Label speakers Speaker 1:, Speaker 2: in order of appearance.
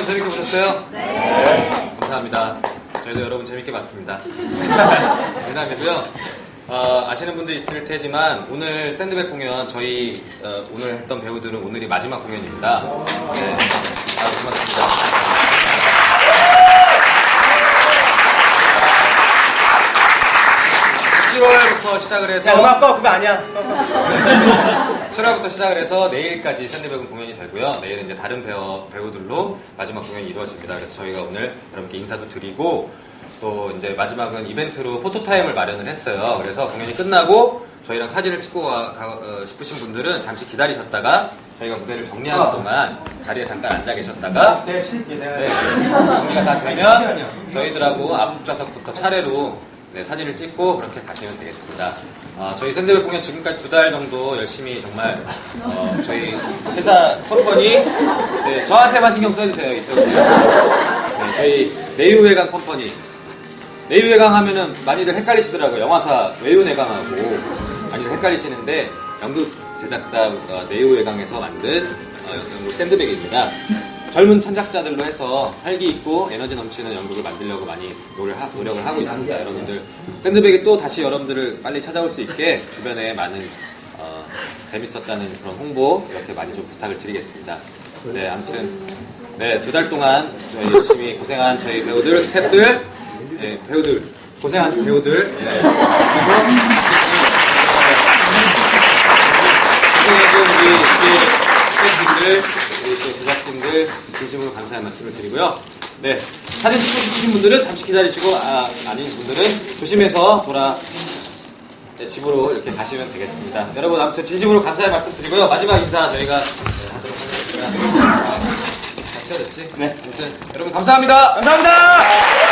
Speaker 1: 공연 재밌게 보셨어요? 네. 감사합니다. 저희도 여러분 재밌게 봤습니다. 농담이고요. 어, 아시는 분도 있을 테지만 오늘 샌드백 공연 저희 어, 오늘 했던 배우들은 오늘이 마지막 공연입니다. 네. 아, 고맙습니다. 10월부터 시작을 해서
Speaker 2: 야, 음악 꺼. 그거 아니야.
Speaker 1: 7월부터 시작을 해서 내일까지 샌드백은 공연이 되고요. 내일은 이제 다른 배우, 배우들로 마지막 공연이 이루어집니다. 그래서 저희가 오늘 여러분께 인사도 드리고 또 이제 마지막은 이벤트로 포토타임을 마련을 했어요. 그래서 공연이 끝나고 저희랑 사진을 찍고 가, 가- 어, 싶으신 분들은 잠시 기다리셨다가 저희가 무대를 정리하는 동안 자리에 잠깐 앉아 계셨다가
Speaker 2: 네.
Speaker 1: 네, 정리가 다 되면 저희들하고 앞좌석부터 차례로 네, 사진을 찍고 그렇게 가시면 되겠습니다. 아, 저희 샌드백 공연 지금까지 두 달 정도 열심히 정말 어, 저희 회사 컴퍼니 네, 저한테만 신경 써주세요 이쪽에 네, 저희 내유외강 컴퍼니 내유외강 하면은 많이들 헷갈리시더라고요 영화사 외유내강하고 많이들 헷갈리시는데 연극 제작사 어, 내유외강에서 만든 어, 샌드백입니다. 젊은 창작자들로 해서 활기 있고 에너지 넘치는 연극을 만들려고 많이 노력을, 하고 있습니다. 여러분들 샌드백이 또 다시 여러분들을 빨리 찾아올 수 있게 주변에 많은 어, 재밌었다는 그런 홍보 이렇게 많이 좀 부탁을 드리겠습니다. 네, 아무튼 네, 두 달 동안 저희 열심히 고생한 저희 배우들, 스태프들, 네, 배우들 고생한 배우들, 네, 그리고 고생해준 우리 스태프분들, 또 제작진들 진심으로 감사의 말씀을 드리고요. 네, 사진 찍고 싶으신 분들은 잠시 기다리시고 아, 아닌 분들은 조심해서 돌아 네, 집으로 이렇게 가시면 되겠습니다. 여러분 아무튼 진심으로 감사의 말씀 드리고요. 마지막 인사 저희가 네, 하도록 하겠습니다. 아, 다 채워졌지? 네. 아무튼 여러분 감사합니다.
Speaker 2: 감사합니다.